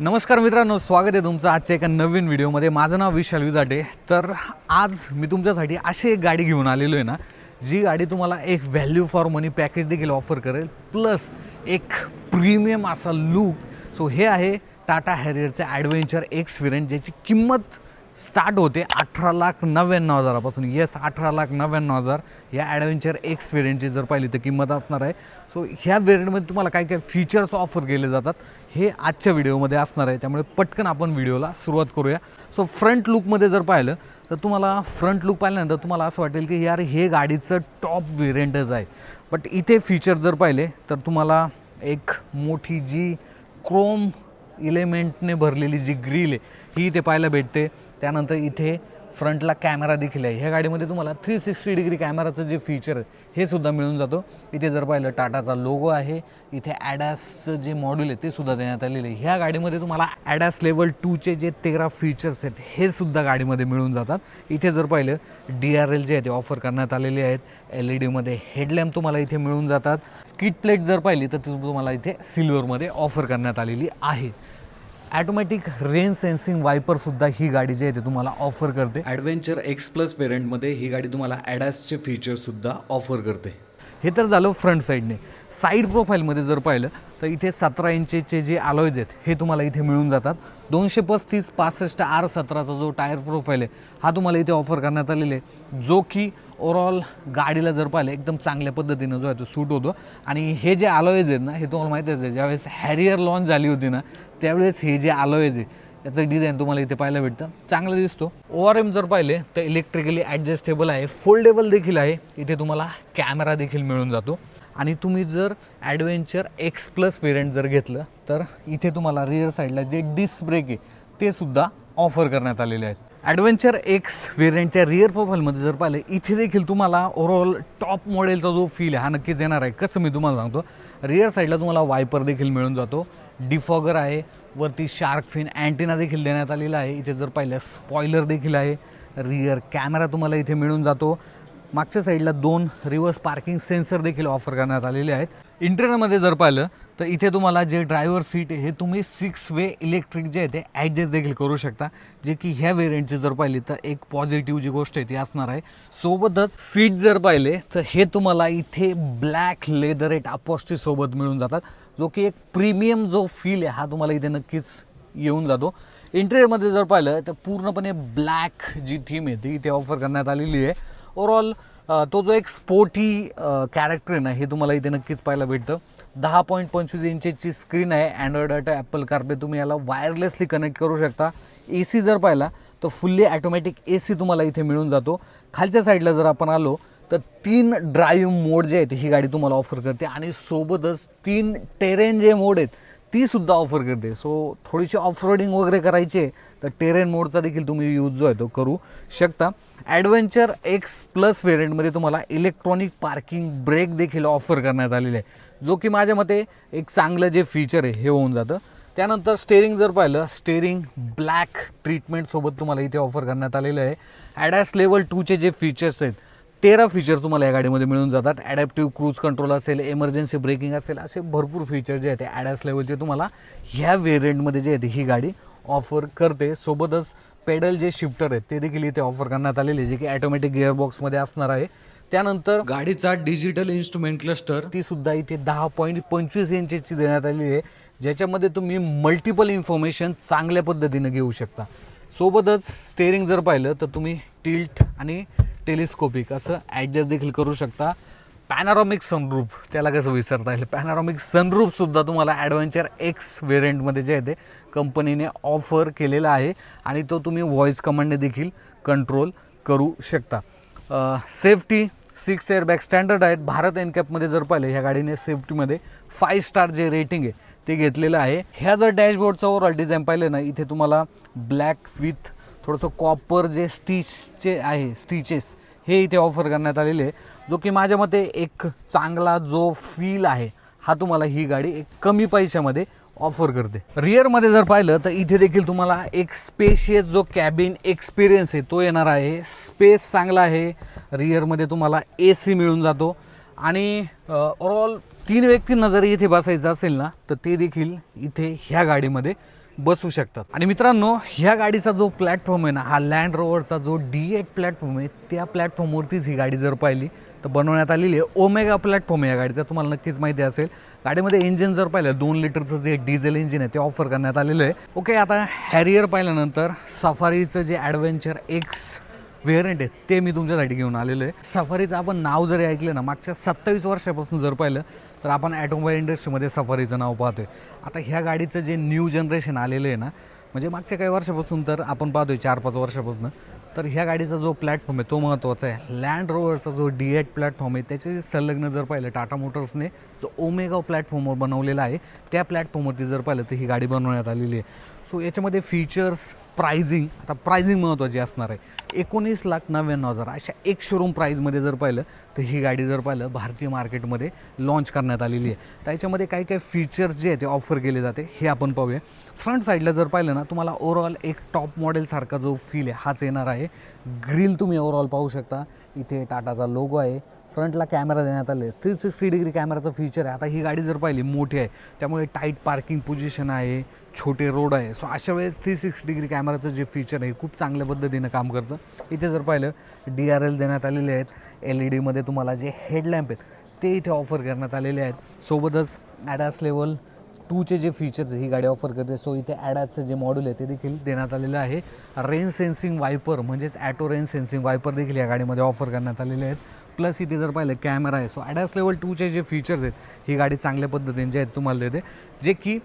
नमस्कार मित्रांनो स्वागत आहे तुमचं आजच्या एका नवीन व्हिडिओमध्ये. माझं नाव विशाल विदाटे. तर आज मी तुमच्यासाठी अशी एक गाडी घेऊन आलेलो आहे ना जी गाडी तुम्हाला एक व्हॅल्यू फॉर मनी पॅकेज देखील ऑफर करेल प्लस एक प्रीमियम असा लूक सो हे आहे टाटा हॅरियरचे ॲडव्हेंचर एक्स ज्याची किंमत स्टार्ट होते अठरा लाख नव्याण्णव हजारापासून. येस अठरा लाख नव्याण्णव हजार. या ॲडव्हेंचर एक्स वेरियंटची जर पाहिली तर किंमत असणार आहे. सो ह्या वेरियंटमध्ये तुम्हाला काय काय फीचर्स ऑफर केले जातात हे आजच्या व्हिडिओमध्ये असणार आहे. त्यामुळे पटकन आपण व्हिडिओला सुरुवात करूया. सो फ्रंट लुकमध्ये जर पाहिलं तर तुम्हाला फ्रंट लुक पाहिल्यानंतर तुम्हाला असं वाटेल की यार हे गाडीचं टॉप व्हेरियंटच आहे. बट इथे फीचर जर पाहिले तर तुम्हाला एक मोठी जी क्रोम इलेमेंटने भरलेली जी ग्रिल आहे ही इथे पाहायला भेटते. त्यानंतर इथे फ्रंटला कॅमेरा देखील आहे. ह्या गाडीमध्ये तुम्हाला थ्री सिक्स्टी डिग्री कॅमेराचं जे फीचर हे सुद्धा मिळून जातो. इथे जर पाहिलं टाटाचा लोगो आहे. इथे ॲडॅसचं जे मॉड्यूल आहे ते सुद्धा देण्यात आलेलं आहे. ह्या गाडीमध्ये तुम्हाला ॲडॅस लेवल टूचे जे तेरा फीचर्स आहेत हे सुद्धा गाडीमध्ये मिळून जातात. इथे जर पाहिलं डी आर एल जे आहे ते ऑफर करण्यात आलेले आहेत. एल ई डीमध्ये हेडलॅम्प तुम्हाला इथे मिळून जातात. स्किट प्लेट जर पाहिली तर ती तुम्हाला इथे सिल्वरमध्ये ऑफर करण्यात आलेली आहे. ॲटोमॅटिक रेन सेन्सिंग वायपरसुद्धा ही गाडी जी आहे ते तुम्हाला ऑफर करते. ॲडव्हेंचर एक्स प्लस व्हेरियंटमध्ये ही गाडी तुम्हाला ॲडॅसचे फीचर्ससुद्धा ऑफर करते. हे तर झालं फ्रंट साईडने साईड प्रोफाईलमध्ये जर पाहिलं तर इथे सतरा इंचेचे जे अलॉयज आहेत हे तुम्हाला इथे मिळून जातात. दोनशे पस्तीस पासष्ट आर सतराचा जो टायर प्रोफाईल आहे हा तुम्हाला इथे ऑफर करण्यात आलेला आहे. जो की ओवरऑल गाडीला जर पाहिलं एकदम चांगल्या पद्धतीनं जो आहे तो सूट होतो. आणि हे जे अलॉयज आहेत ना हे तुम्हाला माहितीच आहे ज्यावेळेस हॅरियर लॉन्च झाली होती ना त्यावेळेस हे जे अलॉयज आहे याचं डिझाईन तुम्हाला इथे पाहायला भेटतं. चांगलं दिसतो. ओ आर एम जर पाहिले तर इलेक्ट्रिकली ॲडजस्टेबल आहे फोल्डेबल देखील आहे. इथे तुम्हाला कॅमेरा देखील मिळून जातो. आणि तुम्ही जर ॲडव्हेंचर एक्स प्लस वेरियंट जर घेतलं तर इथे तुम्हाला रिअर साईडला जे डिस्क ब्रेक आहे ते सुद्धा ऑफर करण्यात आलेले आहेत. ॲडव्हेंचर एक्स व्हेरियंटच्या रिअर प्रोफाईलमध्ये जर पाहिलं इथे देखील तुम्हाला ओव्हरऑल टॉप मॉडेलचा जो फील आहे हा नक्कीच येणार आहे. कसं मी तुम्हाला सांगतो रिअर साईडला तुम्हाला वायपर देखील मिळून जातो. डिफॉगर आहे वरती शार्क फिन अँटिना देखील देण्यात आलेला आहे. इथे जर पाहिलं स्पॉयलर देखील आहे. रिअर कॅमेरा तुम्हाला इथे मिळून जातो. मागच्या साईडला दोन रिव्हर्स पार्किंग सेन्सर देखील ऑफर करण्यात आलेले आहेत. इंटेरियरमध्ये जर पाहिलं तर इथे तुम्हाला जे ड्रायव्हर सीट आहे हे तुम्ही सिक्स वे इलेक्ट्रिक जे आहे ते ॲडजस्ट देखील करू शकता. जे की ह्या व्हेरियंटची जर पाहिली तर एक पॉझिटिव्ह जी गोष्ट आहे ती असणार आहे. सोबतच सीट जर पाहिले तर हे तुम्हाला इथे ब्लॅक लेदर एट सोबत मिळून जातात. जो की एक प्रीमियम जो फील आहे हा तुम्हाला इथे नक्कीच येऊन जातो. इंटेरियरमध्ये जर पाहिलं तर पूर्णपणे ब्लॅक जी थीम आहे ती इथे ऑफर करण्यात आलेली आहे. ओवरऑल तो जो एक स्पोर्टी कॅरेक्टर आहे ना हे तुम्हाला इथे नक्कीच पाहायला भेटतं. दहा पॉईंट पंचवीस इंचची स्क्रीन आहे. अँड्रॉइड ऑटो ॲपल कारपे तुम्ही याला वायरलेसली कनेक्ट करू शकता. ए सी जर पाहिला तर फुल्ली ॲटोमॅटिक ए सी तुम्हाला इथे मिळून जातो. खालच्या साईडला जर आपण आलो तर तीन ड्राईव्ह मोड जे आहेत ही गाडी तुम्हाला ऑफर करते. आणि सोबतच तीन टेरेन जे मोड आहेत ती सुद्धा ऑफर करते. सो थोडीशी ऑफ रोडिंग वगैरे करायची आहे तर टेरेन मोडचा देखील तुम्ही यूज जो आहे तो करू शकता. ॲडव्हेंचर एक्स प्लस व्हेरियंटमध्ये तुम्हाला इलेक्ट्रॉनिक पार्किंग ब्रेक देखील ऑफर करण्यात आलेले आहे. जो की माझ्या मते एक चांगलं जे फीचर आहे हे होऊन जातं. त्यानंतर स्टेरिंग जर पाहिलं स्टेरिंग ब्लॅक ट्रीटमेंटसोबत तुम्हाला इथे ऑफर करण्यात आलेलं आहे. ॲडॅस लेवल टूचे जे फीचर्स आहेत तेरा फीचर तुम्हाला या गाडीमध्ये मिळून जातात. ॲडॅप्टिव्ह क्रूज कंट्रोल असेल एमर्जन्सी ब्रेकिंग असेल असे भरपूर फीचर जे आहेत ते ॲडॅस लेवलचे तुम्हाला ह्या व्हेरियंटमध्ये जे आहे ते ही गाडी ऑफर करते. सोबतच पेडल जे शिफ्टर आहेत ते देखील इथे ऑफर करण्यात आलेले आहे, जे की ॲटोमॅटिक गिअरबॉक्समध्ये असणार आहे. त्यानंतर गाडीचा डिजिटल इन्स्ट्रुमेंट क्लस्टर ती सुद्धा इथे दहा पॉईंट पंचवीस इंचेसची देण्यात आलेली आहे. ज्याच्यामध्ये तुम्ही मल्टिपल इन्फॉर्मेशन चांगल्या पद्धतीनं घेऊ शकता. सोबतच स्टेअरिंग जर पाहिलं तर तुम्ही टिल्ट आणि टेलिस्कोपिक असं ॲडजस्ट देखील करू शकता. पॅनारॉमिक सनरूप त्याला कसं विसरता येईल? पॅनारॉमिक सनरूफसुद्धा तुम्हाला ॲडव्हेंचर एक्स व्हेरियंटमध्ये जे आहे ते कंपनीने ऑफर केलेला आहे आणि तो तुम्ही व्हॉईस कमांडने देखील कंट्रोल करू शकता. सेफ्टी सिक्स एअरबॅग स्टँडर्ड आहेत. भारत एनकॅपमध्ये जर पाहिले ह्या गाडीने सेफ्टीमध्ये फाय स्टार जे रेटिंग आहे ते घेतलेलं आहे. ह्या जर डॅशबोर्डचं ओव्हरऑल डिझाईन पाहिलं ना इथे तुम्हाला ब्लॅक विथ थोडंसं कॉपर जे स्टिचचे आहे स्टिचेस हे इथे ऑफर करण्यात आलेले आहे जो की माझ्या मते एक चांगला जो फील आहे हा तुम्हाला ही गाडी एक कमी पैशामध्ये ऑफर करते. रिअरमध्ये जर पाहिलं तर इथे देखील तुम्हाला एक स्पेशियस जो कॅबिन एक्सपिरियन्स आहे तो येणार आहे. स्पेस चांगला आहे. रिअरमध्ये तुम्हाला ए सी मिळून जातो. आणि ओवरऑल तीन व्यक्तींना जर इथे बसायचं असेल ना तर ते देखील इथे ह्या गाडीमध्ये बसू शकतात. आणि मित्रांनो ह्या गाडीचा जो प्लॅटफॉर्म आहे ना हा लँड रोवरचा जो डी एट प्लॅटफॉर्म आहे त्या प्लॅटफॉर्मवरतीच ही गाडी जर पाहिली तर बनवण्यात आलेली आहे ओमेगा प्लॅटफॉर्म आहे या गाडीचा. तुम्हाला नक्कीच माहिती असेल. गाडीमध्ये इंजिन जर पाहिलं दोन लिटरचं जे डिझेल इंजिन आहे ते ऑफर करण्यात आलेलं आहे. ओके आता हॅरियर पाहिल्यानंतर सफारीचं जे ॲडव्हेंचर एक्स व्हेरियंट आहे ते मी तुमच्यासाठी घेऊन आलेलो आहे. सफारीचं आपण नाव जरी ऐकलं ना मागच्या सत्तावीस वर्षापासून जर पाहिलं तर आपण ॲटोमोबाईल इंडस्ट्रीमध्ये सफारीचं नाव पाहतोय. आता ह्या गाडीचं जे न्यू जनरेशन आलेलं आहे ना म्हणजे मागच्या काही वर्षापासून तर आपण पाहतोय चार पाच वर्षापासून तर ह्या गाडीचा जो प्लॅटफॉर्म आहे तो महत्त्वाचा आहे. लँड रोवरचा जो डी एट प्लॅटफॉर्म आहे त्याचे संलग्न जर पाहिलं टाटा मोटर्सने जो ओमेगा प्लॅटफॉर्मवर बनवलेला आहे त्या प्लॅटफॉर्मवरती जर पाहिलं तर ही गाडी बनवण्यात आलेली आहे. सो याच्यामध्ये फीचर्स प्रायझिंग आता प्रायझिंग महत्त्वाची असणार आहे. एकोणीस लाख नव्याण्णव हजार अशा एक शोरूम प्राईजमध्ये जर पाहिलं तर ही गाडी जर पाहिलं भारतीय मार्केटमध्ये लॉन्च करण्यात आलेली आहे. त्याच्यामध्ये काही काही फीचर्स जे आहे ते ऑफर केले जाते हे आपण पाहूया. फ्रंट साईडला जर पाहिलं ना तुम्हाला ओव्हरऑल एक टॉप मॉडेलसारखा जो फील आहे हाच येणार आहे. ग्रिल तुम्ही ओव्हरऑल पाहू शकता. इथे टाटाचा लोगो आहे. फ्रंटला कॅमेरा देण्यात आले. थ्री सिक्स्टी डिग्री कॅमेराचं फीचर आहे. आता ही गाडी जर पाहिली मोठी आहे. त्यामुळे टाईट पार्किंग पोझिशन आहे छोटे रोड आहे. सो अशा वेळेस थ्री सिक्स्टी डिग्री कॅमेराचं जे फीचर आहे खूप चांगल्या पद्धतीनं काम करतं. इथे जर पाहिलं डी आर एल देण्यात आलेले आहेत. एल ई डीमध्ये तुम्हाला जे हेडलॅम्प आहेत ते इथे ऑफर करण्यात आलेले आहेत. सोबतच ॲडास लेवल टूचे जे फीचर्स ही गाडी ऑफर करते. सो इथे ॲडाचं जे मॉड्यूल आहे ते देखील देण्यात आलेलं आहे. रेन सेन्सिंग वायपर म्हणजेच ॲटो रेन सेन्सिंग वायपर देखील या गाडीमध्ये ऑफर करण्यात आलेले आहेत. प्लस इथे जर पाहिलं कॅमेरा आहे. सो ॲडास लेवल टूचे जे फीचर्स आहेत ही गाडी चांगल्या पद्धतीने जे आहेत तुम्हाला देते. जे की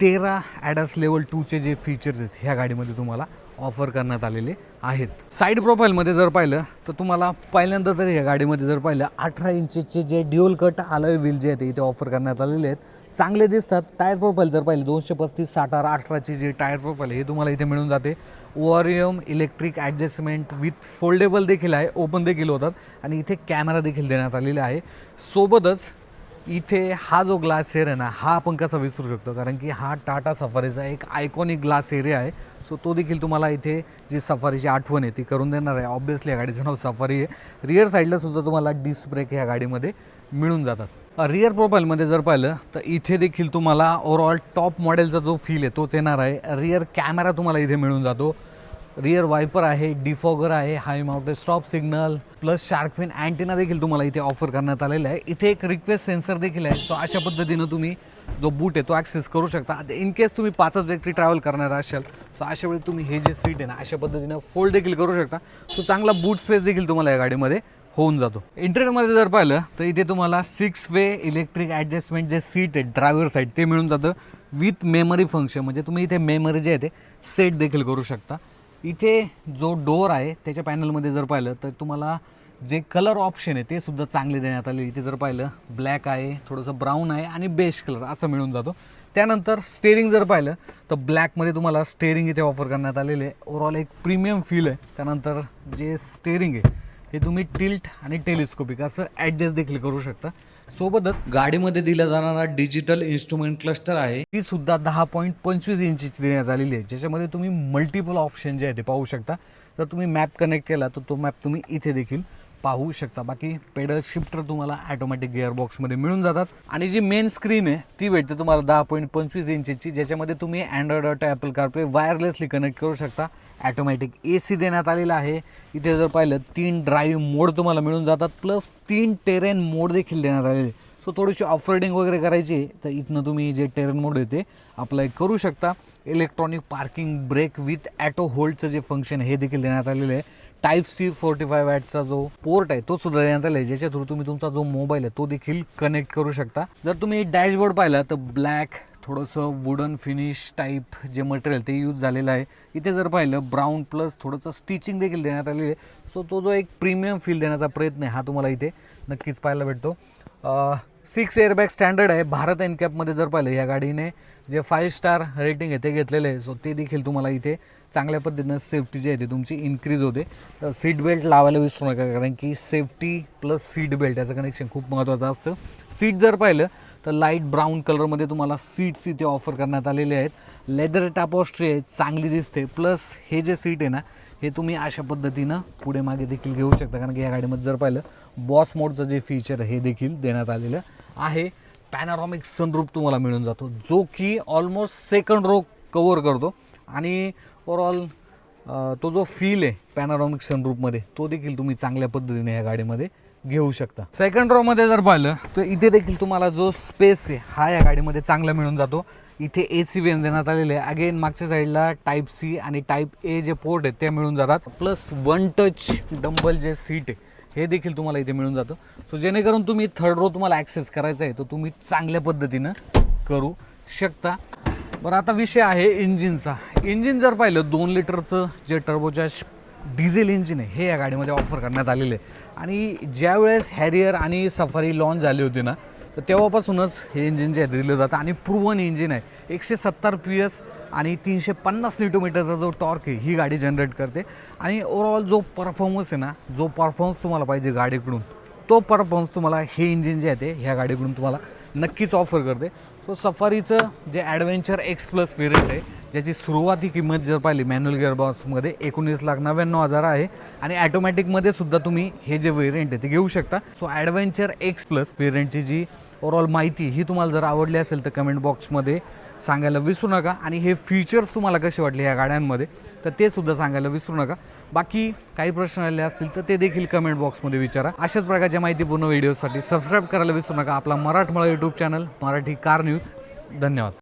तेरा ॲडास लेवल टूचे जे फीचर्स आहेत ह्या गाडीमध्ये तुम्हाला ऑफर करण्यात आलेले आहेत. साईड प्रोफाईलमध्ये जर पाहिलं तर तुम्हाला पहिल्यांदा तरी या गाडीमध्ये जर पाहिलं अठरा इंचचे जे ड्युअल कट आलोय व्हील जे आहेत ते इथे ऑफर करण्यात आलेले आहेत. चांगले दिसतात. टायर प्रोफाईल जर पाहिलं दोनशे पस्तीस साठ आर अठराची जी टायर प्रोफाईल आहे हे तुम्हाला इथे मिळून जाते. ORVM electric adjustment with foldable देखील आहे ओपन देखील होतात. आणि इथे कॅमेरा देखील देण्यात आलेला आहे. सोबतच इथे हा जो ग्लास एअर आहे ना हा आपण कसा विसरू शकतो? कारण की हा टाटा सफारीचा एक आयकॉनिक ग्लास एरिया आहे. सो तो देखील तुम्हाला इथे जी सफारीची आठवण आहे ती करून देणार आहे. ऑब्विसली या गाडीचं नाव सफारी आहे. रिअर साईडला सुद्धा तुम्हाला डिस्क ब्रेक ह्या गाडीमध्ये मिळून जातात. रिअर प्रोफाईलमध्ये जर पाहिलं तर इथे देखील तुम्हाला ओव्हरऑल टॉप मॉडेलचा जो फील आहे तोच येणार आहे. रिअर कॅमेरा तुम्हाला इथे मिळून जातो. रिअर वायपर आहे डिफॉगर आहे high mounted stop signal plus shark fin antenna देखील तुम्हाला इथे ऑफर करण्यात आलेला आहे. इथे एक रिक्वेस्ट सेन्सर देखील आहे. सो अशा पद्धतीनं तुम्ही जो बूट आहे तो ॲक्सेस करू शकता. इन केस तुम्ही पाचच व्यक्ती ट्रॅव्हल करणार असाल सो अशा वेळी तुम्ही हे जे सीट आहे ना अशा पद्धतीनं फोल्ड देखील करू शकता. सो चांगला बूट स्पेस देखील तुम्हाला या गाडीमध्ये होऊन जातो. इंटेरियरमध्ये जर पाहिलं तर इथे तुम्हाला सिक्स वे इलेक्ट्रिक ॲडजस्टमेंट जे सीट आहे ड्रायव्हर साईड ते मिळून जातं विथ मेमरी फंक्शन म्हणजे तुम्ही इथे मेमरी जे आहे ते सेट देखील करू शकता. इथे जो डोअर आहे त्याच्या पॅनलमध्ये जर पाहिलं तर तुम्हाला जे कलर ऑप्शन आहे ते सुद्धा चांगले देण्यात आले. इथे जर पाहिलं ब्लॅक आहे थोडंसं ब्राऊन आहे आणि बेस्ट कलर असं मिळून जातो. त्यानंतर स्टेअरिंग जर पाहिलं तर ब्लॅकमध्ये तुम्हाला स्टेअरिंग इथे ऑफर करण्यात आलेले आहे. ओवरऑल एक प्रीमियम फील आहे. त्यानंतर जे स्टेअरिंग आहे हे तुम्ही टिल्ट आणि टेलिस्कोपिक असं ॲडजस्ट देखील करू शकता. सोबतच गाडीमध्ये दिला जाणारा डिजिटल इन्स्ट्रुमेंट क्लस्टर आहे. ती सुद्धा दहा पॉईंट पंचवीस इंचीची देण्यात आलेली आहे. ज्याच्यामध्ये तुम्ही मल्टिपल ऑप्शन जे आहे ते पाहू शकता. जर तुम्ही मॅप कनेक्ट केला तर तो मॅप तुम्ही इथे देखील पाहू शकता. बाकी पेडल शिफ्टर तुम्हाला ॲटोमॅटिक गिअरबॉक्समध्ये मिळून जातात. आणि जी मेन स्क्रीन आहे ती भेटते तुम्हाला दहा पॉईंट पंचवीस इंचीची ज्याच्यामध्ये तुम्ही Android Auto Apple CarPlay wirelessly connect करू शकता. ॲटोमॅटिक ए सी देण्यात आलेला आहे. इथे जर पाहिलं तीन ड्राईव्ह मोड तुम्हाला मिळून जातात प्लस तीन टेरेन मोड देखील देण्यात आलेले. सो थोडीशी ऑफ वगैरे करायची आहे, तर इथनं तुम्ही जे टेरेन मोड आहे ते अप्लाय करू शकता. Electronic parking brake with auto होल्डचं जे फंक्शन आहे हे देखील देण्यात आलेलं आहे. टाईप सी फोर्टी फाय वॅटचा जो पोर्ट आहे तो सुद्धा देण्यात आला आहे ज्याच्या थ्रू तुम्ही तुमचा जो मोबाईल आहे तो देखील कनेक्ट करू शकता. जर तुम्ही डॅशबोर्ड पाहिला तर ब्लॅक थोडंसं वुडन फिनिश टाईप जे मटेरियल ते यूज झालेलं आहे. इथे जर पाहिलं ब्राऊन प्लस थोडंसं स्टिचिंग देखील देण्यात आलेली आहे. सो तो जो एक प्रीमियम फील देण्याचा प्रयत्न आहे हा तुम्हाला इथे नक्कीच पाहायला भेटतो. सिक्स एअरबॅग स्टँडर्ड आहे. भारत एनकॅपमध्ये जर पाहिलं या गाडीने जे फाईव्ह स्टार रेटिंग आहे ते घेतलेलं आहे. सो ते देखील तुम्हाला इथे चांगल्या पद्धतीनं सेफ्टी जी आहे ती तुमची इन्क्रीज होते. सीट बेल्ट लावायला विसरू नका कारण की सेफ्टी प्लस सीट बेल्ट याचं कनेक्शन खूप महत्त्वाचं असतं. सीट जर पाहिलं तर लाइट ब्राऊन कलरमध्ये तुम्हाला सीट्स इथे ऑफर करण्यात आलेले आहेत. लेदर टॅपॉस्ट्री आहे चांगली दिसते. प्लस हे जे सीट आहे ना हे तुम्ही अशा पद्धतीनं पुढे मागे देखील घेऊ शकता. कारण की या गाडीमध्ये जर पाहिलं बॉस मोडचं जे फीचर हे देखील देण्यात आलेलं आहे. पॅनारॉमिक सनरूप तुम्हाला मिळून जातो जो की ऑलमोस्ट सेकंड रो कवर करतो. आणि ओवरऑल तो जो फील आहे पॅनारॉमिक सनरूपमध्ये तो देखील तुम्ही चांगल्या पद्धतीने या गाडीमध्ये घेऊ शकता. सेकंड रोमध्ये जर पाहिलं तर इथे देखील तुम्हाला जो स्पेस आहे हा या गाडीमध्ये चांगला मिळून जातो. इथे ए सी वेन देण्यात आलेले आहे. अगेन मागच्या साईडला टाईप सी आणि टाईप ए जे पोर्ट आहेत ते मिळून जातात. प्लस वन टच डंबल जे सीट आहे हे देखील तुम्हाला इथे मिळून जातं. सो जेणेकरून तुम्ही थर्ड रो तुम्हाला ॲक्सेस करायचा आहे तर तुम्ही चांगल्या पद्धतीनं करू शकता. बरं आता विषय आहे इंजिनचा इंजिन जर पाहिलं दोन लिटरचं जे टर्बोजॅश डिझेल इंजिन आहे हे या गाडीमध्ये ऑफर करण्यात आलेलं आहे. आणि ज्यावेळेस हॅरियर आणि सफारी लॉन्च झाली होती ना तर तेव्हापासूनच हे इंजिन जे आहे दिलं जातं. आणि प्रूवन इंजिन आहे. एकशे सत्तर पी एस आणि तीनशे पन्नास न्यूटोमीटरचा जो टॉर्क आहे ही गाडी जनरेट करते. आणि ओवरऑल जो परफॉर्मन्स आहे ना जो परफॉर्मन्स तुम्हाला पाहिजे गाडीकडून तो परफॉर्मन्स तुम्हाला हे इंजिन जे आहे ते ह्या गाडीकडून तुम्हाला नक्कीच ऑफर करते. सो सफारीचं जे ॲडव्हेंचर एक्स प्लस व्हेरियंट आहे ज्याची सुरुवाती किंमत जर पाहिली मॅन्युअल गिअरबॉक्समध्ये एकोणीस लाख नव्याण्णव हजार आहे. आणि ॲटोमॅटिकमध्ये सुद्धा तुम्ही हे जे वेरियंट आहे ते घेऊ शकता. सो ॲडव्हेंचर एक्स प्लस वेरियंटची जी ओवरऑल माहिती ही तुम्हाला जर आवडली असेल तर कमेंट बॉक्समध्ये सांगायला विसरू नका. आणि हे फीचर्स तुम्हाला कसे वाटले या गाड्यांमध्ये तर ते सुद्धा सांगायला विसरू नका. बाकी काही प्रश्न आले असतील तर ते देखील कमेंट बॉक्समध्ये विचारा. अशाच प्रकारच्या माहितीपूर्ण व्हिडिओसाठी सबस्क्राईब करायला विसरू नका. आपला Marathmala YouTube channel Marathi car news धन्यवाद.